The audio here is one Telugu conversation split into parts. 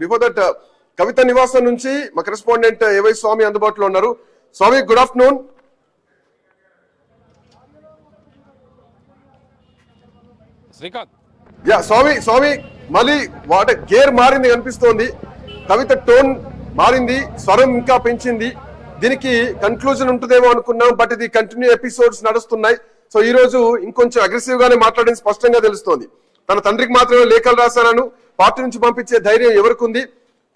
బిఫోర్ దట్ కవిత నివాసం నుంచి మా కరెస్పాండెంట్ ఏవై స్వామి అందుబాటులో ఉన్నారు. స్వామి గుడ్ ఆఫ్టర్నూన్ శ్రీకాంత్. యా స్వామి స్వామి మళ్ళీ వాట గేర్ మారింది కనిపిస్తోంది కవిత టోన్ మారింది స్వరం ఇంకా పెంచింది. దీనికి కన్క్లూజన్ ఉంటుందేమో అనుకున్నాం బట్ ఇది కంటిన్యూ ఎపిసోడ్స్ నడుస్తున్నాయి. సో ఈ రోజు ఇంకొంచెం అగ్రెసివ్ గానే మాట్లాడింది స్పష్టంగా తెలుస్తోంది. తన తండ్రికి మాత్రమే లేఖలు రాశానను. పార్టీ నుంచి పంపించే ధైర్యం ఎవరికి ఉంది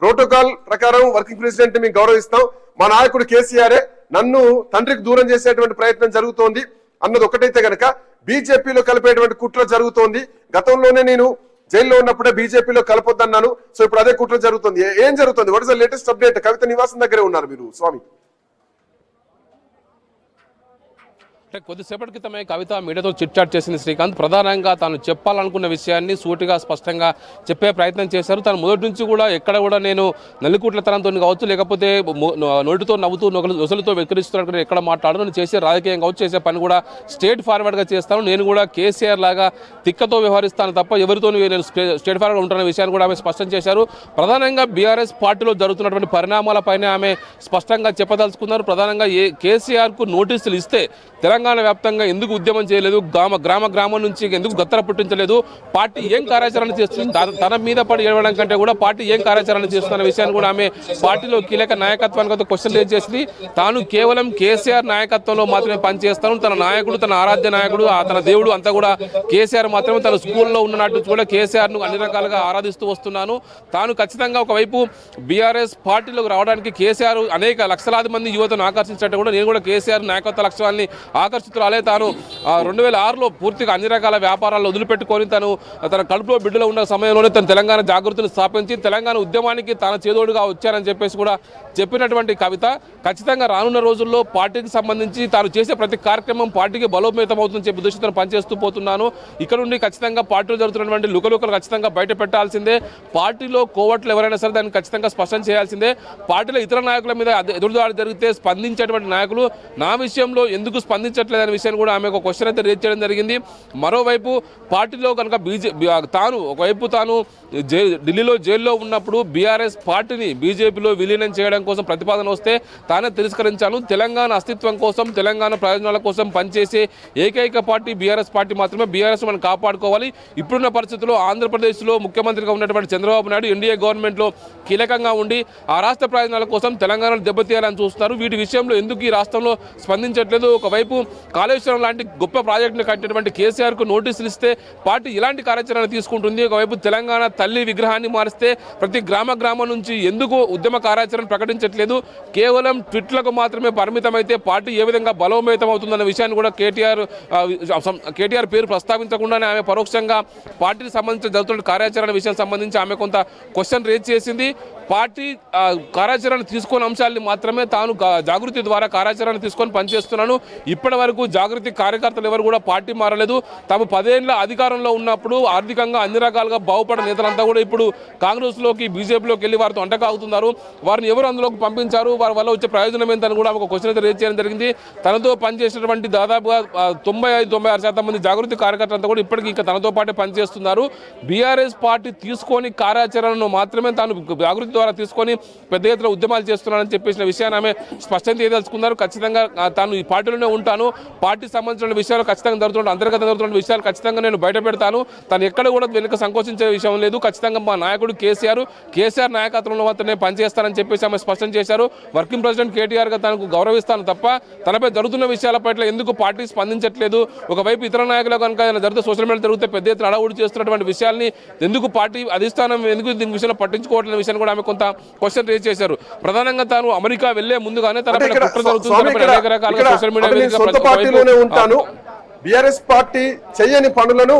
ప్రోటోకాల్ ప్రకారం వర్కింగ్ ప్రెసిడెంట్ మేము గౌరవిస్తాం. మా నాయకుడు కేసీఆరే. నన్ను తండ్రికి దూరం చేసేటువంటి ప్రయత్నం జరుగుతోంది. అన్నది ఒకటైతే గనక బీజేపీలో కలిపేటువంటి కుట్ర జరుగుతోంది. గతంలోనే నేను జైల్లో ఉన్నప్పుడే బీజేపీలో కలపొద్దన్నాను. సో ఇప్పుడు అదే కుట్ర జరుగుతుంది. ఏం జరుగుతుంది? What is the latest update Kavitha నివాసం దగ్గరే ఉన్నారు మీరు. స్వామి. అంటే కొద్దిసేపటి క్రితమే కవిత మీడియాతో చిట్ చాట్ చేసింది శ్రీకాంత్. ప్రధానంగా తాను చెప్పాలనుకున్న విషయాన్ని సూటిగా స్పష్టంగా చెప్పే ప్రయత్నం చేశారు. తను మొదటి నుంచి కూడా ఎక్కడ కూడా నేను నల్లికుట్లతనంతో కావచ్చు లేకపోతే నోటితో నవ్వుతూ నొగలు నొసలుతో వెక్కిరిస్తున్నట్టు ఎక్కడ మాట్లాడను నేను చేసే రాజకీయం కావచ్చు చేసే పని కూడా స్టేట్ ఫార్వర్డ్గా చేస్తాను. నేను కూడా కేసీఆర్ లాగా తిక్కతో వ్యవహరిస్తాను తప్ప ఎవరితో నేను స్టే- స్టేట్ ఫార్వర్డ్ ఉంటున్న విషయాన్ని కూడా ఆమె స్పష్టం చేశారు. ప్రధానంగా బీఆర్ఎస్ పార్టీలో జరుగుతున్నటువంటి పరిణామాలపైన ఆమె స్పష్టంగా చెప్పదలుచుకున్నారు. ప్రధానంగా ఏ కేసీఆర్కు నోటీసులు ఇస్తే తెలంగాణ వ్యాప్తంగా ఎందుకు ఉద్యమం చేయలేదు? గ్రామ గ్రామ గ్రామం నుంచి ఎందుకు గత్తర పుట్టించలేదు? పార్టీ ఏం కార్యాచరణ చేస్తుంది? తన- మీద పడి ఏడవడం కంటే కూడా పార్టీ ఏం కార్యాచరణ చేస్తున్న విషయాన్ని కూడా ఆమె పార్టీలో కీలక నాయకత్వానికి క్వశ్చన్ రేజ్ చేసింది. తాను కేవలం కేసీఆర్ నాయకత్వంలో మాత్రమే పనిచేస్తాను. తన నాయకుడు తన ఆరాధ్య నాయకుడు ఆ తన దేవుడు అంతా కూడా కేసీఆర్ మాత్రమే తన స్కూల్లో ఉన్నట్టు కూడా కేసీఆర్ను అన్ని రకాలుగా ఆరాధిస్తూ వస్తున్నాను. తాను ఖచ్చితంగా ఒకవైపు బీఆర్ఎస్ పార్టీలోకి రావడానికి కేసీఆర్ అనేక లక్షలాది మంది యువతను ఆకర్షించినట్టు కూడా నేను కూడా కేసీఆర్ నాయకత్వ లక్ష్యాన్ని ఆకర్షితురాలే తాను. రెండు వేల ఆరులో పూర్తిగా అన్ని రకాల వ్యాపారాలు వదిలిపెట్టుకొని తను తన కడుపులో బిడ్డలో ఉన్న సమయంలోనే తన తెలంగాణ జాగృతిని స్థాపించి తెలంగాణ ఉద్యమానికి తాను చేదోడుగా వచ్చారని చెప్పేసి కూడా చెప్పినటువంటి కవిత. ఖచ్చితంగా రానున్న రోజుల్లో పార్టీకి సంబంధించి తాను చేసే ప్రతి కార్యక్రమం పార్టీకి బలోపేతం అవుతుందని చెప్పి దృష్టితో పనిచేస్తూ పోతున్నాను. ఇక్కడ నుండి ఖచ్చితంగా పార్టీలో జరుగుతున్నటువంటి లుకలుకలు ఖచ్చితంగా బయట పెట్టాల్సిందే. పార్టీలో కోవట్లు ఎవరైనా సరే దాన్ని ఖచ్చితంగా స్పష్టం చేయాల్సిందే. పార్టీలో ఇతర నాయకుల మీద ఎదురుదాడి జరిగితే స్పందించేటువంటి నాయకులు నా విషయంలో ఎందుకు స్పందించ అనే విషయాన్ని కూడా ఆమె ఒక క్వశ్చన్ అయితే రేజ్ చేయడం జరిగింది. మరోవైపు పార్టీలో కనుక బీజే తాను ఒకవైపు తాను జై ఢిల్లీలో జైల్లో ఉన్నప్పుడు బీఆర్ఎస్ పార్టీని బీజేపీలో విలీనం చేయడం కోసం ప్రతిపాదన వస్తే తానే తిరస్కరించాను. తెలంగాణ అస్తిత్వం కోసం తెలంగాణ ప్రయోజనాల కోసం పనిచేసే ఏకైక పార్టీ బీఆర్ఎస్ పార్టీ మాత్రమే. బీఆర్ఎస్ మనం కాపాడుకోవాలి. ఇప్పుడున్న పరిస్థితుల్లో ఆంధ్రప్రదేశ్లో ముఖ్యమంత్రిగా ఉన్నటువంటి చంద్రబాబు నాయుడు ఎన్డీఏ గవర్నమెంట్లో కీలకంగా ఉండి ఆ రాష్ట్ర ప్రయోజనాల కోసం తెలంగాణను దెబ్బతీయాలని చూస్తున్నారు. వీటి విషయంలో ఎందుకు ఈ రాష్ట్రంలో స్పందించట్లేదు? ఒకవైపు కాళేశ్వరం లాంటి గొప్ప ప్రాజెక్టును కట్టినటువంటి కేసీఆర్కు నోటీసులు ఇస్తే పార్టీ ఇలాంటి కార్యాచరణ తీసుకుంటుంది. ఒకవైపు తెలంగాణ తల్లి విగ్రహాన్ని మారిస్తే ప్రతి గ్రామ గ్రామం నుంచి ఎందుకు ఉద్యమ కార్యాచరణ ప్రకటించట్లేదు? కేవలం ట్విట్లకు మాత్రమే పరిమితమైతే పార్టీ ఏ విధంగా బలోపేతం అవుతుందన్న విషయాన్ని కూడా కేటీఆర్ సం- కేటీఆర్ పేరు ప్రస్తావించకుండానే ఆమె పరోక్షంగా పార్టీకి సంబంధించిన జరుగుతున్న కార్యాచరణ విషయం సంబంధించి ఆమె కొంత క్వశ్చన్ రేజ్ చేసింది. పార్టీ కార్యాచరణ తీసుకున్న అంశాలని మాత్రమే తాను జాగృతి ద్వారా కార్యాచరణ తీసుకొని పనిచేస్తున్నాను. ఇప్పటి వరకు జాగృతి కార్యకర్తలు ఎవరు కూడా పార్టీ మారలేదు. తాము పదేళ్ళ అధికారంలో ఉన్నప్పుడు ఆర్థికంగా అన్ని రకాలుగా బాగుపడిన నేతలంతా కూడా ఇప్పుడు కాంగ్రెస్లోకి బీజేపీలోకి వెళ్ళి వారితో అంటకాగుతున్నారు వారిని ఎవరు అందులోకి పంపించారు? వారి వల్ల వచ్చే ప్రయోజనం ఏంటని కూడా ఒక క్వశ్చన్ అయితే రేజ్ చేయడం జరిగింది. తనతో పనిచేసినటువంటి దాదాపుగా తొంభై ఐదు తొంభై ఆరు శాతం మంది జాగృతి కార్యకర్తలంతా కూడా ఇప్పటికీ ఇంకా తనతో పాటే పనిచేస్తున్నారు. బీఆర్ఎస్ పార్టీ తీసుకొని కార్యాచరణను మాత్రమే తాను జాగృతి ద్వారా తీసుకొని పెద్ద ఎత్తున ఉద్యమాలు చేస్తున్నానని చెప్పేసిన విషయాన్ని ఆమె స్పష్టం చేయదలుచుకున్నారు. ఖచ్చితంగా తాను ఈ పార్టీలోనే ఉంటాను. పార్టీకి సంబంధించిన విషయాలు ఖచ్చితంగా జరుగుతున్న అంతర్గత జరుగుతున్న విషయాలు ఖచ్చితంగా నేను బయట పెడతాను. తను ఎక్కడ కూడా వెనుక సంకోచించే విషయం లేదు. ఖచ్చితంగా మా నాయకుడు కేసీఆర్ కేసీఆర్ నాయకత్వంలో మాత్రమే పనిచేస్తానని చెప్పేసి ఆమె స్పష్టం చేశారు. వర్కింగ్ ప్రెసిడెంట్ కేటీఆర్గా తనకు గౌరవిస్తాను తప్ప తనపై జరుగుతున్న విషయాల పట్ల ఎందుకు పార్టీ స్పందించట్లేదు? ఒకవైపు ఇతర నాయకులు కనుక జరిగితే సోషల్ మీడియా జరిగితే పెద్ద ఎత్తున అడవుడు చేస్తున్నటువంటి విషయాల్ని ఎందుకు పార్టీ అధిష్టానం ఎందుకు దీని విషయంలో పట్టించుకోవట్లేని విషయాన్ని కూడా ఆమె కొంత క్వశ్చన్ రేజ్ చేశారు. ప్రధానంగా తాను అమెరికా వెళ్ళే ముందుగానే తన కుట్ర జరుగుతుంది. సోషల్ మీడియా పార్టీలోనే ఉంటాను. బిఆర్ఎస్ పార్టీ చెయ్యని పనులను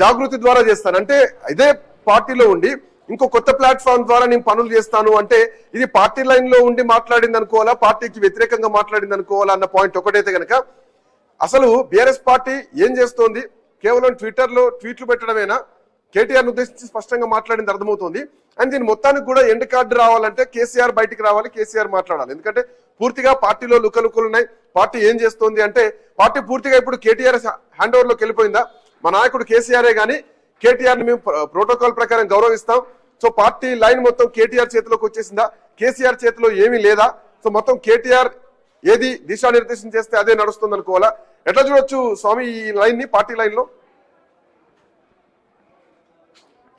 జాగృతి ద్వారా చేస్తాను. అంటే ఇదే పార్టీలో ఉండి ఇంకో కొత్త ప్లాట్ఫామ్ ద్వారా నేను పనులు చేస్తాను అంటే ఇది పార్టీ లైన్లో ఉండి మాట్లాడింది అనుకోవాలా పార్టీకి వ్యతిరేకంగా మాట్లాడింది అనుకోవాలా అన్న పాయింట్ ఒకటైతే గనక అసలు బిఆర్ఎస్ పార్టీ ఏం చేస్తోంది? కేవలం ట్విట్టర్లో ట్వీట్లు పెట్టడమేనా? కేటీఆర్ ఉద్దేశించి స్పష్టంగా మాట్లాడింది అర్థమవుతోంది. అండ్ దీని మొత్తానికి కూడా ఎండ్ కార్డు రావాలంటే కేసీఆర్ బయటికి రావాలి కేసీఆర్ మాట్లాడాలి. ఎందుకంటే పూర్తిగా పార్టీలో లుకలుకలు ఉన్నాయి పార్టీ ఏం చేస్తోంది అంటే పార్టీ పూర్తిగా ఇప్పుడు కేటీఆర్ హ్యాండ్ ఓవర్లోకి వెళ్ళిపోయిందా? మా నాయకుడు కేసీఆరే కానీ కేటీఆర్ని మేము ప్రోటోకాల్ ప్రకారం గౌరవిస్తాం. సో పార్టీ లైన్ మొత్తం కేటీఆర్ చేతిలోకి వచ్చేసిందా? కేసీఆర్ చేతిలో ఏమీ లేదా? సో మొత్తం కేటీఆర్ ఏది దిశానిర్దేశం చేస్తే అదే నడుస్తుంది అనుకోవాలా ఎట్లా చూడొచ్చు స్వామి ఈ లైన్ని పార్టీ లైన్లో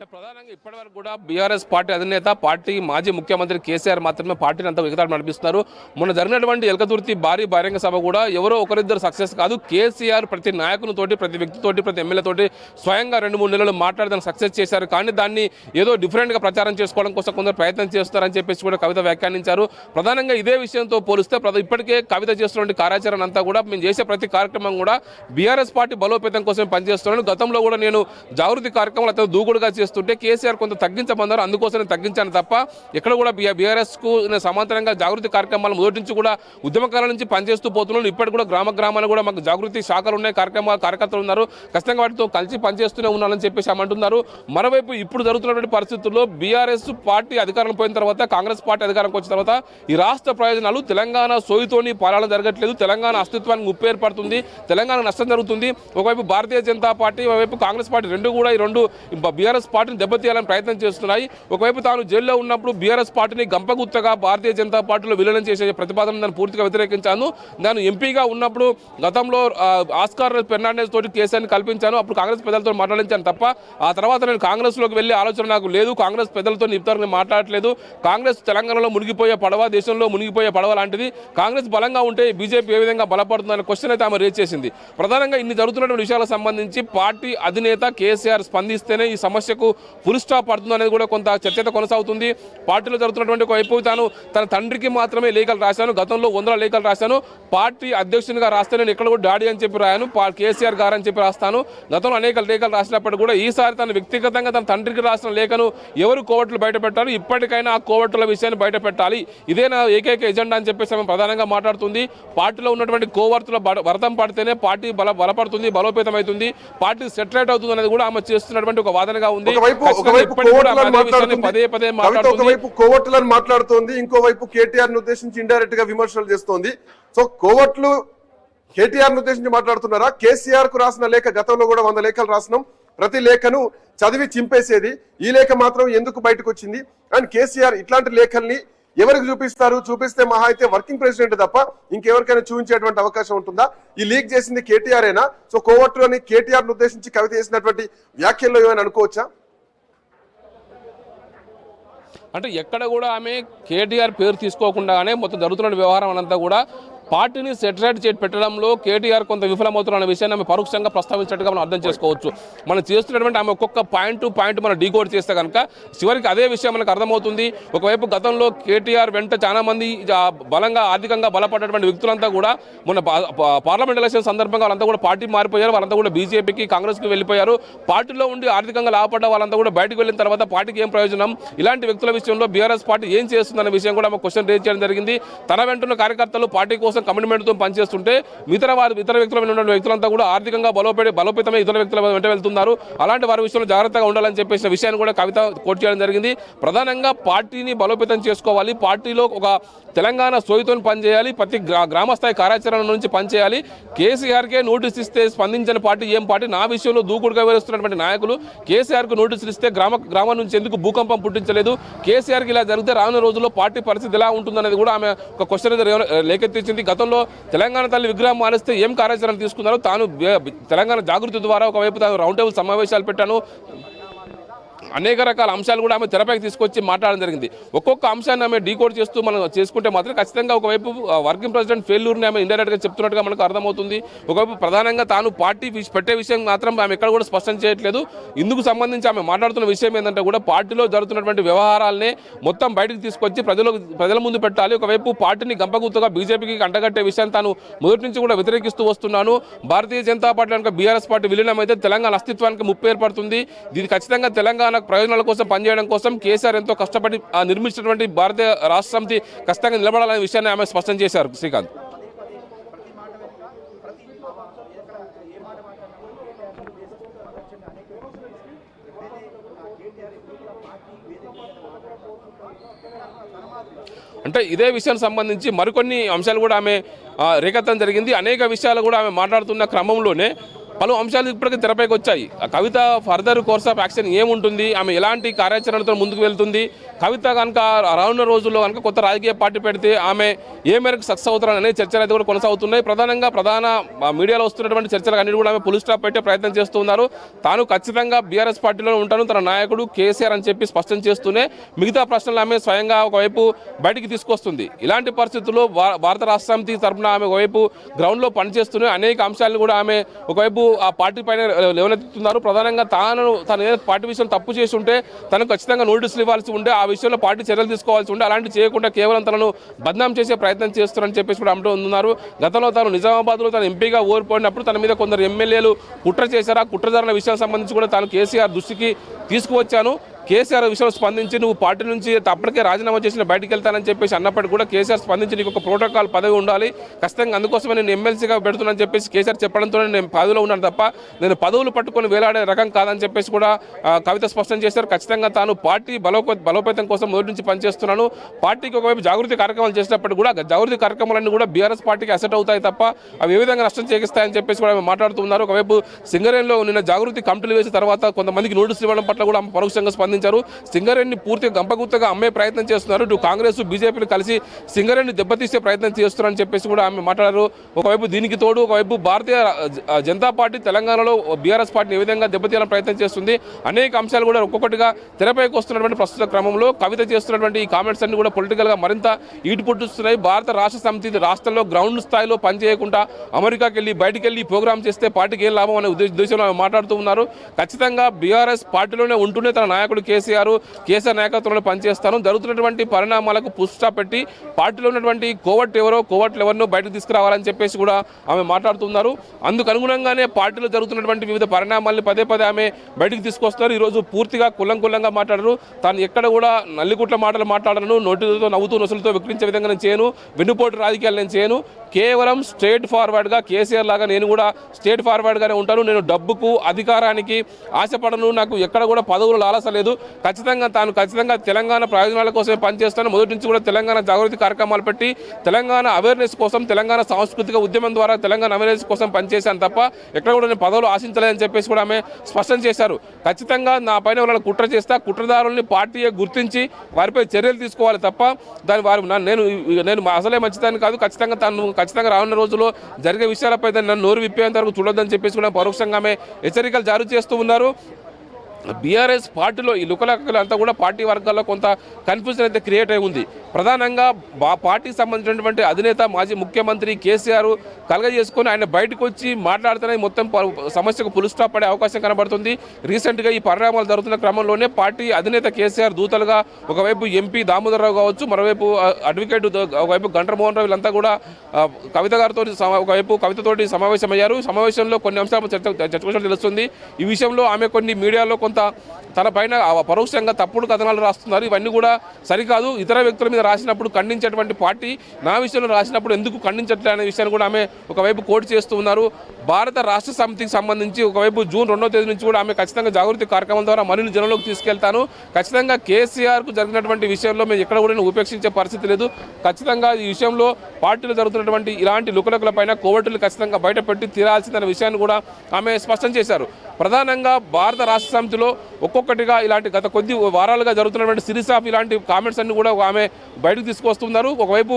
ప్రధానంగా ఇప్పటివరకు కూడా బీఆర్ఎస్ పార్టీ అధినేత పార్టీ మాజీ ముఖ్యమంత్రి కేసీఆర్ మాత్రమే పార్టీని అంతా ఎగతాడు నడిపిస్తున్నారు. మొన్న జరిగినటువంటి ఎలకతుర్తి భారీ బహిరంగ సభ కూడా ఎవరో ఒకరిద్దరు సక్సెస్ కాదు. కేసీఆర్ ప్రతి నాయకునితోటి ప్రతి వ్యక్తితోటి ప్రతి ఎమ్మెల్యేతోటి స్వయంగా రెండు మూడు నెలలు మాట్లాడి సక్సెస్ చేశారు. కానీ దాన్ని ఏదో డిఫరెంట్గా ప్రచారం చేసుకోవడం కోసం కొందరు ప్రయత్నం చేస్తారని చెప్పేసి కూడా కవిత వ్యాఖ్యానించారు. ప్రధానంగా ఇదే విషయంతో పోలిస్తే ఇప్పటికే కవిత చేస్తున్న కార్యాచరణ అంతా కూడా మేము చేసే ప్రతి కార్యక్రమం కూడా బీఆర్ఎస్ పార్టీ బలోపేతం కోసం పనిచేస్తున్నాను గతంలో కూడా నేను జాగృతి కార్యక్రమాలు అతను దూకుడుగా చేస్తుంటే కేసీఆర్ కొంత తగ్గించమన్నారు. అందుకోసమే తగ్గించాను తప్ప ఎక్కడ కూడా బీఆర్ఎస్కు సమాంతరంగా జాగృతి కార్యక్రమాలు మొదటి నుంచి కూడా ఉద్యమకాల నుంచి పనిచేస్తూ పోతున్నాను ఇప్పటికి కూడా గ్రామ గ్రామాలు కూడా మాకు జాగృతి శాఖలు ఉన్నాయి. కార్యక్రమాలు కార్యకర్తలు ఉన్నారు. ఖచ్చితంగా వాటితో కలిసి పనిచేస్తూనే ఉన్నానని చెప్పేసి అంటున్నారు మరోవైపు ఇప్పుడు జరుగుతున్నటువంటి పరిస్థితుల్లో బీఆర్ఎస్ పార్టీ అధికారం పోయిన తర్వాత కాంగ్రెస్ పార్టీ అధికారంకి వచ్చిన తర్వాత ఈ రాష్ట్ర ప్రయోజనాలు తెలంగాణ సోయితోని పాలన జరగట్లేదు. తెలంగాణ అస్తిత్వానికి ముప్పు ఏర్పడుతుంది. తెలంగాణ నష్టం జరుగుతుంది. ఒకవైపు భారతీయ జనతా పార్టీ ఒకవైపు కాంగ్రెస్ పార్టీ రెండు కూడా ఈ రెండు బీఆర్ఎస్ పార్టీని దెబ్బతీయాలని ప్రయత్నం చేస్తున్నాయి. ఒకవైపు తాను జైల్లో ఉన్నప్పుడు బీఆర్ఎస్ పార్టీని గంపగుత్తగా భారతీయ జనతా పార్టీలో విలీనం చేసే ప్రతిపాదన దాన్ని పూర్తిగా వ్యతిరేకించాను. నేను ఎంపీగా ఉన్నప్పుడు గతంలో ఆస్కార్ ఫెర్నాండెస్ తోటి కేసీఆర్ని కల్పించాను. అప్పుడు కాంగ్రెస్ పెద్దలతో మాట్లాడించాను తప్ప ఆ తర్వాత నేను కాంగ్రెస్లోకి వెళ్ళే ఆలోచన నాకు లేదు. కాంగ్రెస్ పెద్దలతో ఇప్పటివరకు మాట్లాడలేదు మాట్లాడట్లేదు. కాంగ్రెస్ తెలంగాణలో మునిగిపోయే పడవ దేశంలో మునిగిపోయే పడవ లాంటిది. కాంగ్రెస్ బలంగా ఉంటే బీజేపీ ఏ విధంగా బలపడుతుందనే క్వశ్చన్ అయితే ఆమె రేజ్ చేసింది. ప్రధానంగా ఇన్ని జరుగుతున్నటువంటి విషయాలకు సంబంధించి పార్టీ అధినేత కేసీఆర్ స్పందిస్తేనే ఈ సమస్యకు ఫుల్ స్టాప్ పడుతుంది అనేది కూడా కొంత చర్చ కొనసాగుతుంది. పార్టీలో జరుగుతున్నటువంటి వైపు తాను తన తండ్రికి మాత్రమే లేఖలు రాశాను. గతంలో వందల లేఖలు రాశాను. పార్టీ అధ్యక్షునిగా రాస్తే నేను ఇక్కడ కూడా డాడీ అని చెప్పి రాయాను. కేసీఆర్ గారు అని చెప్పి రాస్తాను. గతంలో అనేక లేఖలు రాసినప్పుడు కూడా ఈసారి తన వ్యక్తిగతంగా తన తండ్రికి రాసిన లేఖను ఎవరు కోవట్లు బయట పెట్టారు ఇప్పటికైనా ఆ కోవట్ల విషయాన్ని బయట పెట్టాలి ఇదే నా ఏకైక ఎజెండా అని చెప్పేసి ఆమె ప్రధానంగా మాట్లాడుతుంది. పార్టీలో ఉన్నటువంటి కోవర్తుల వరదం పడితేనే పార్టీ బల బలపడుతుంది బలోపేతం అవుతుంది పార్టీ సెటిలైట్ అవుతుంది అనేది కూడా ఆమె చేస్తున్నటువంటి ఒక వాదనగా ఉంది. ఒకవైపు ఒకవైపు కోవట్లను మాట్లాడుతుంది. పదే పదే కవిత మాట్లాడుతుంది. ఒకవైపు కోవట్లను మాట్లాడుతోంది ఇంకోవైపు కేటీఆర్ను ఉద్దేశించి ఇండైరెక్ట్గా విమర్శలు చేస్తోంది. సో కోవట్లు కేటీఆర్ను ఉద్దేశించి మాట్లాడుతున్నారా? కేసీఆర్కు రాసిన లేఖ గతంలో కూడా వంద లేఖలు రాసినాం. ప్రతి లేఖను చదివి చింపేసేది. ఈ లేఖ మాత్రం ఎందుకు బయటకు వచ్చింది అండ్ కేసీఆర్ ఇట్లాంటి లేఖల్ని ఎవరికి చూపిస్తారు? చూపిస్తే మహా అయితే వర్కింగ్ ప్రెసిడెంట్ తప్ప ఇంకెవరికైనా చూపించేటువంటి అవకాశం ఉంటుందా? ఈ లీక్ చేసింది కేటీఆర్ అయినా సో కోవట్లు అని కేటీఆర్ను ఉద్దేశించి కవిత చేసినటువంటి వ్యాఖ్యల్లో ఏమైనా అనుకోవచ్చా? అంటే ఎక్కడ కూడా ఆమె కేటీఆర్ పేరు తీసుకోకుండానే మొత్తం జరుగుతున్న వ్యవహారం అంతా కూడా పార్టీని సెటరేట్ చేసి పెట్టడంలో కేటీఆర్ కొంత విఫలమవుతున్న విషయాన్ని ఆమె పరోక్షంగా ప్రస్తావించినట్టుగా మనం అర్థం చేసుకోవచ్చు. మనం చేస్తున్నటువంటి ఆమె ఒక్కొక్క పాయింట్ టు పాయింట్ మనం డీకోడ్ చేస్తే కనుక చివరికి అదే విషయం మనకు అర్థమవుతుంది. ఒకవైపు గతంలో కేటీఆర్ వెంట చాలా మంది బలంగా ఆర్థికంగా బలపడ్డటువంటి వ్యక్తులంతా కూడా మొన్న పార్లమెంట్ ఎలక్షన్ సందర్భంగా వాళ్ళంతా కూడా పార్టీ మారిపోయారు. వాళ్ళంతా కూడా బీజేపీకి కాంగ్రెస్కి వెళ్ళిపోయారు. పార్టీలో ఉండి ఆర్థికంగా లాభపడ్డ వాళ్ళంతా కూడా బయటకు వెళ్ళిన తర్వాత పార్టీకి ఏం ప్రయోజనం? ఇలాంటి వ్యక్తుల విషయంలో బీఆర్ఎస్ పార్టీ ఏం చేస్తుందన్న విషయం కూడా ఆమె క్వశ్చన్ రేజ్ చేయడం జరిగింది. తన వెంటున్న కార్యకర్తలు పార్టీ కోసం కమిట్మెంట్తో పనిచేస్తుంటే ఇతర వారి ఇతర వ్యక్తుల వ్యక్తులంతా కూడా ఆర్థికంగా బలోపడి బలోపేతమే ఇతర వ్యక్తుల వెంట వెళ్తున్నారు. అలాంటి వారి విషయంలో జాగ్రత్తగా ఉండాలని చెప్పేసిన విషయాన్ని కూడా కవిత కోట్ చేయడం జరిగింది. ప్రధానంగా పార్టీని బలోపేతం చేసుకోవాలి. పార్టీలో ఒక తెలంగాణ సోయితో పనిచేయాలి. ప్రతి గ్రామస్థాయి గ్రామ స్థాయి కార్యాచరణ నుంచి పనిచేయాలి. కేసీఆర్కే నోటీస్ ఇస్తే స్పందించని పార్టీ ఏం పార్టీ? నా విషయంలో దూకుడుగా వేస్తున్నటువంటి నాయకులు కేసీఆర్కు నోటీసులు ఇస్తే గ్రామ గ్రామం నుంచి ఎందుకు భూకంపం పుట్టించలేదు? కేసీఆర్కి ఇలా జరిగితే రానున్న రోజుల్లో పార్టీ పరిస్థితి ఎలా ఉంటుందనేది కూడా ఆమె ఒక క్వశ్చన్ లేకెత్తించింది గతంలో తెలంగాణ తల్లి విగ్రహం మానేస్తే ఏం కార్యాచరణ తీసుకున్నారో తాను తెలంగాణ జాగృతి ద్వారా ఒకవైపు తాను రౌండ్ టేబుల్ సమావేశాలు పెట్టాను. అనేక రకాల అంశాలు కూడా ఆమె తెరపైకి తీసుకొచ్చి మాట్లాడడం జరిగింది. ఒక్కొక్క అంశాన్ని ఆమె డీకోడ్ చేస్తూ మనం చేసుకుంటే మాత్రం ఖచ్చితంగా ఒకవైపు వర్కింగ్ ప్రెసిడెంట్ ఫెయిల్యూర్ని ఆమె ఇండైరెక్ట్గా చెప్తున్నట్టుగా మనకు అర్థమవుతుంది. ఒకవైపు ప్రధానంగా తాను పార్టీ పెట్టే విషయం మాత్రం ఆమె ఎక్కడ కూడా స్పష్టం చేయట్లేదు. ఇందుకు సంబంధించి ఆమె మాట్లాడుతున్న విషయం ఏంటంటే కూడా పార్టీలో జరుగుతున్నటువంటి వ్యవహారాలనే మొత్తం బయటకు తీసుకొచ్చి ప్రజలకు ప్రజల ముందు పెట్టాలి. ఒకవైపు పార్టీని గంపగుత్తగా బీజేపీకి అంటగట్టే విషయాన్ని తాను మొదటి నుంచి కూడా వ్యతిరేకిస్తూ వస్తున్నాను. భారతీయ జనతా పార్టీ కనుక బీఆర్ఎస్ పార్టీ విలీనం అయితే తెలంగాణ అస్తిత్వానికి ముప్పు ఏర్పడుతుంది. ఇది ఖచ్చితంగా తెలంగాణ ప్రయోజనాల కోసం పనిచేయడం కోసం కేసీఆర్ ఎంతో కష్టపడి నిర్మించినటువంటి భారతీయ రాష్ట్ర సమితి ఖచ్చితంగా నిలబడాలనే విషయాన్ని ఆమె స్పష్టం చేశారు శ్రీకాంత్. అంటే ఇదే విషయానికి సంబంధించి మరికొన్ని అంశాలు కూడా ఆమె రేకెత్తడం జరిగింది. అనేక విషయాలు కూడా ఆమె మాట్లాడుతున్న క్రమంలోనే పలు అంశాలు ఇప్పటికీ తెరపైకి వచ్చాయి. ఆ Kavitha further course of action ఏముంటుంది? ఆమె ఎలాంటి కార్యాచరణతో ముందుకు వెళ్తుంది? కవిత కనుక రానున్న రోజుల్లో కనుక కొత్త రాజకీయ పార్టీ పెడితే ఆమె ఏ మేరకు సక్సెస్ అవుతారని అనే చర్చలు అయితే కూడా కొనసాగుతున్నాయి. ప్రధానంగా ప్రధాన మీడియాలో వస్తున్నటువంటి చర్చలు అన్నిటి కూడా ఆమె పులి స్టాప్ పెట్టే ప్రయత్నం చేస్తున్నారు తాను ఖచ్చితంగా బీఆర్ఎస్ పార్టీలో ఉంటాను. తన నాయకుడు కేసీఆర్ అని చెప్పి స్పష్టం చేస్తూనే మిగతా ప్రశ్నలు ఆమె స్వయంగా ఒకవైపు బయటికి తీసుకొస్తుంది. ఇలాంటి పరిస్థితుల్లో భారత రాష్ట్రాంతి తరఫున ఆమె ఒకవైపు గ్రౌండ్లో పనిచేస్తూనే అనేక అంశాలను కూడా ఆమె ఒకవైపు ఆ పార్టీ పైన లేవనెత్తుతున్నారు. ప్రధానంగా తాను తన పార్టీ విషయం తప్పు చేసి ఉంటే తనకు ఖచ్చితంగా నోటీసులు ఇవ్వాల్సి ఉంటే ఆ విషయంలో పార్టీ చర్యలు తీసుకోవాల్సి ఉంటే అలాంటి చేయకుండా కేవలం తనను బద్నాం చేసే ప్రయత్నం చేస్తున్నారని చెప్పేసి కూడా అంటూ ఉన్నారు గతంలో తాను నిజామాబాద్లో తను ఎంపీగా ఓడిపోయినప్పుడు తన మీద కొందరు ఎమ్మెల్యేలు కుట్ర చేశారు. ఆ కుట్రధారణ విషయానికి విషయం సంబంధించి కూడా తాను కేసీఆర్ దృష్టికి తీసుకువచ్చాను. కేసీఆర్ విషయంలో స్పందించి నువ్వు పార్టీ నుంచి అప్పటికే రాజీనామా చేసిన బయటికి వెళ్తానని చెప్పేసి అన్నప్పటికీ కూడా కేసీఆర్ స్పందించి నీకు ఒక ప్రోటోకాల్ పదవి ఉండాలి. ఖచ్చితంగా అందుకోసమే నేను ఎమ్మెల్సీగా పెడుతున్నానని చెప్పేసి కేసీఆర్ చెప్పడంతో నేను పదవిలో ఉన్నాను తప్ప నేను పదవులు పట్టుకొని వేలాడే రకం కాదని చెప్పేసి కూడా కవిత స్పష్టం చేశారు. ఖచ్చితంగా తాను పార్టీ బలోపే బలోపేతం కోసం మొదటి నుంచి పనిచేస్తున్నాను? పార్టీకి ఒకవైపు జాగృతి కార్యక్రమాలు చేసినప్పుడు కూడా జాగృతి కార్యక్రమాలన్నీ కూడా బీఆర్ఎస్ పార్టీకి అసెట్ అవుతాయి తప్ప అవి ఏ విధంగా నష్టం చేకిస్తాయని చెప్పేసి కూడా ఆమె మాట్లాడుతున్నారు ఒకవైపు సింగరేణిలో నిన్న జాగృతి కమిటీలు వేసిన తర్వాత కొంతమందికి నోటీసులు ఇవ్వడం పట్ల కూడా ఆమె పరోక్షంగా స్పందించారు. సింగరేణిని పూర్తిగా గంపగుత్తగా అమ్మే ప్రయత్నం చేస్తున్నారు. ఇటు కాంగ్రెస్ బీజేపీలు కలిసి సింగరేణిని దెబ్బతీసే ప్రయత్నం చేస్తున్నారని చెప్పేసి కూడా ఆమె మాట్లాడారు. ఒకవైపు దీనికి తోడు ఒకవైపు భారతీయ జనతా పార్టీ తెలంగాణలో బీఆర్ఎస్ పార్టీని ఏ విధంగా దెబ్బతీయాలని ప్రయత్నం చేస్తుంది. అనేక అంశాలు కూడా ఒక్కొక్కటిగా తెరపైకి వస్తున్నటువంటి ప్రస్తుత క్రమంలో కవిత చేస్తున్నటువంటి ఈ కామెంట్స్ అన్ని కూడా పొలిటికల్గా మరింత ఈటు పుట్టిస్తున్నాయి భారత రాష్ట్ర సమితి రాష్ట్రంలో గ్రౌండ్ స్థాయిలో పనిచేయకుండా అమెరికాకి వెళ్ళి బయటికి వెళ్ళి ప్రోగ్రామ్ చేస్తే పార్టీకి ఏం లాభం అనే ఉద్దేశ- ఉద్దేశంలో మాట్లాడుతూ ఉన్నారు. ఖచ్చితంగా బీఆర్ఎస్ పార్టీలోనే ఉంటూనే తన నాయకుడు కేసీఆర్ కేసీఆర్ నాయకత్వంలో పనిచేస్తాను. జరుగుతున్నటువంటి పరిణామాలకు పుష్ట పెట్టి పార్టీలో ఉన్నటువంటి కోవట్ ఎవరో కోవట్లు ఎవరినో బయటకు తీసుకురావాలని చెప్పేసి కూడా ఆమె మాట్లాడుతున్నారు. అందుకు అనుగుణంగానే పార్టీలో జరుగుతున్నటువంటి వివిధ పరిణామాలను పదే పదే ఆమె బయటకు తీసుకొస్తారు ఈరోజు పూర్తిగా కులం కులంగా మాట్లాడరు. తాను ఎక్కడ కూడా నల్లికుట్ల మాటలు మాట్లాడను. నోటితో నవ్వుతూ నొసలుతో విక్రించే విధంగా నేను చేయను. వెన్నుపోటు రాజకీయాలు నేను చేయను. కేవలం స్ట్రేట్ ఫార్వర్డ్గా కేసీఆర్ లాగా నేను కూడా స్ట్రేట్ ఫార్వర్డ్గానే ఉంటాను. నేను డబ్బుకు అధికారానికి ఆశపడను. నాకు ఎక్కడ కూడా పదవులు లాలస లేదు ఖచ్చితంగా తాను ఖచ్చితంగా తెలంగాణ ప్రయోజనాల కోసమే పనిచేస్తాను. మొదటి నుంచి కూడా తెలంగాణ జాగృతి కార్యక్రమాలు పెట్టి తెలంగాణ అవేర్నెస్ కోసం తెలంగాణ సాంస్కృతిక ఉద్యమం ద్వారా తెలంగాణ అవేర్నెస్ కోసం పనిచేశాను తప్ప ఎక్కడ కూడా నేను పదవులు ఆశించలేదని చెప్పేసి కూడా ఆమె స్పష్టం చేశారు. ఖచ్చితంగా నా పైన వాళ్ళని కుట్ర చేస్తే కుట్రదారుల్ని పార్టీయే గుర్తించి వారిపై చర్యలు తీసుకోవాలి తప్ప దాని వారు నేను నేను అసలే మంచిదాన్ని కాదు. ఖచ్చితంగా తాను ఖచ్చితంగా రానున్న రోజుల్లో జరిగే విషయాలపై నన్ను నోరు విప్పేంత వరకు చూడొద్దని చెప్పేసి కూడా పరోక్షంగా ఆమె హెచ్చరికలు జారీ చేస్తూ ఉన్నారు. బీఆర్ఎస్ పార్టీలో ఈ లుకలకలు అంతా కూడా పార్టీ వర్గాల్లో కొంత కన్ఫ్యూజన్ అయితే క్రియేట్ అయి ఉంది. ప్రధానంగా బా పార్టీకి సంబంధించినటువంటి అధినేత మాజీ ముఖ్యమంత్రి కేసీఆర్ కలగజేసుకొని ఆయన బయటకు వచ్చి మాట్లాడుతూనే మొత్తం ప- సమస్యకు పులుస్టాప్ పడే అవకాశం కనబడుతుంది. రీసెంట్గా ఈ పరిణామాలు జరుగుతున్న క్రమంలోనే పార్టీ అధినేత కేసీఆర్ దూతలుగా ఒకవైపు ఎంపీ దామోదరరావు కావచ్చు మరోవైపు అడ్వకేట్ ఒకవైపు గంటర్ మోహన్ రావు వీళ్ళంతా కూడా కవిత గారితో ఒకవైపు కవితతోటి సమావేశమయ్యారు. సమావేశంలో కొన్ని అంశాలు చర్చ చర్చ తెలుస్తుంది. ఈ విషయంలో ఆమె కొన్ని మీడియాలో కొంత తన పైన పరోక్షంగా తప్పుడు కథనాలు రాస్తున్నారు. ఇవన్నీ కూడా సరికాదు. ఇతర వ్యక్తుల మీద రాసినప్పుడు ఖండించేటువంటి పార్టీ నా విషయంలో రాసినప్పుడు ఎందుకు ఖండించట్లే అనే విషయాన్ని కూడా ఆమె ఒకవైపు కోర్టు చేస్తూ ఉన్నారు. భారత రాష్ట్ర సమితికి సంబంధించి ఒకవైపు జూన్ రెండో తేదీ నుంచి కూడా ఆమె ఖచ్చితంగా జాగృతి కార్యక్రమం ద్వారా మరిన్ని జనంలోకి తీసుకెళ్తాను. ఖచ్చితంగా కేసీఆర్కు జరిగినటువంటి విషయంలో మేము ఎక్కడ కూడా ఉపేక్షించే పరిస్థితి లేదు. ఖచ్చితంగా ఈ విషయంలో పార్టీలో జరుగుతున్నటువంటి ఇలాంటి లుకలకుల పైన కోవట్టులు ఖచ్చితంగా బయటపెట్టి తీరాల్సిందనే విషయాన్ని కూడా ఆమె స్పష్టం చేశారు. ప్రధానంగా భారత రాష్ట్ర సమితిలో ఒక్కొక్కటిగా ఇలాంటి గత కొద్ది వారాలుగా జరుగుతున్నటువంటి సిరీస్ ఆఫ్ ఇలాంటి కామెంట్స్ అన్ని కూడా ఆమె బయటకు తీసుకొస్తున్నారు. ఒకవైపు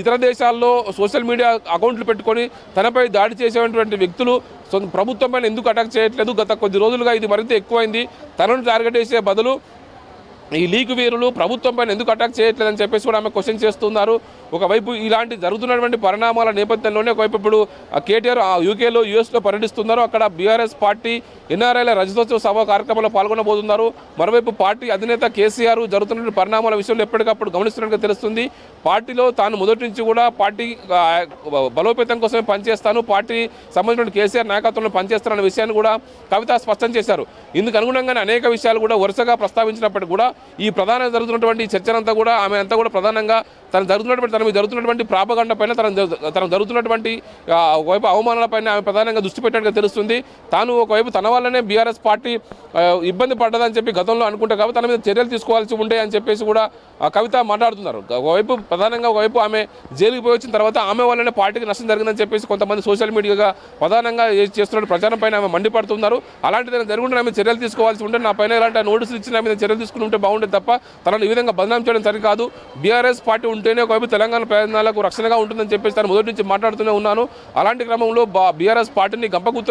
ఇతర దేశాల్లో సోషల్ మీడియా అకౌంట్లు పెట్టుకొని తనపై దాడి చేసేటువంటి వ్యక్తులు ప్రభుత్వం ఎందుకు అటాక్ చేయట్లేదు. గత కొద్ది రోజులుగా ఇది మరింత ఎక్కువైంది. తనను టార్గెట్ చేసే బదులు ఈ లీగ్ వీరులు ప్రభుత్వం పైన ఎందుకు అటాక్ చేయట్లేదని చెప్పేసి కూడా ఆమె క్వశ్చన్ చేస్తున్నారు. ఒకవైపు ఇలాంటి జరుగుతున్నటువంటి పరిణామాల నేపథ్యంలోనే ఒకవైపు ఇప్పుడు కేటీఆర్ యూకేలో యూఎస్లో పర్యటిస్తున్నారు. అక్కడ బీఆర్ఎస్ పార్టీ ఎన్ఆర్ఐల రజతోత్సవ సభ కార్యక్రమంలో పాల్గొనబోతున్నారు. మరోవైపు పార్టీ అధినేత కేసీఆర్ జరుగుతున్న పరిణామాల విషయంలో ఎప్పటికప్పుడు గమనిస్తున్నట్టుగా తెలుస్తుంది. పార్టీలో తాను మొదటి నుంచి కూడా పార్టీ బలోపేతం కోసమే పనిచేస్తాను. పార్టీ సంబంధించిన కేసీఆర్ నాయకత్వంలో పనిచేస్తానన్న విషయాన్ని కూడా కవిత స్పష్టం చేశారు. ఇందుకు అనుగుణంగానే అనేక విషయాలు కూడా వరుసగా ప్రస్తావించినప్పటికీ కూడా ఈ ప్రధాన జరుగుతున్నటువంటి చర్చలంతా చర్చనంతా కూడా ఆమె అంతా కూడా ప్రధానంగా తన జరుగుతున్నటువంటి తన మీద జరుగుతున్నటువంటి ప్రాపగండ పైన తన తనకు జరుగుతున్నటువంటి ఒకవైపు అవమానాల పైన ఆమె ప్రధానంగా దృష్టి పెట్టినట్టుగా తెలుస్తుంది. తాను ఒకవైపు తన వల్లనే బీఆర్ఎస్ పార్టీ ఇబ్బంది పడ్డదని చెప్పి గతంలో అనుకుంటే కాబట్టి తన మీద చర్యలు తీసుకోవాల్సి ఉండే అని చెప్పేసి కూడా ఆ కవిత మాట్లాడుతున్నారు. ఒకవైపు ప్రధానంగా ఒకవైపు ఆమె జైలుకి పోయి వచ్చిన తర్వాత ఆమె వల్లనే పార్టీకి నష్టం జరిగిందని చెప్పేసి కొంతమంది సోషల్ మీడియాగా ప్రధానంగా చేస్తున్న ప్రచారం పైన ఆమె మండిపడుతున్నారు. అలాంటిది జరుగుంటే ఆమె చర్యలు తీసుకోవాల్సి ఉంటే నా పైన ఇలాంటి నోటీసులు ఇచ్చిన మీద చర్యలు తీసుకుని ఉంటే బాగుండేది తప్ప తనను ఈ విధంగా బదనాం చేయడం సరికాదు. బీఆర్ఎస్ పార్టీ ఉంటేనే ఒకవైపు తెలంగాణ ప్రయోజనాలకు రక్షణగా ఉంటుందని చెప్పేసి తను మొదటి నుంచి మాట్లాడుతూనే ఉన్నాను. అలాంటి క్రమంలో బీఆర్ఎస్ పార్టీని గంపగుత్త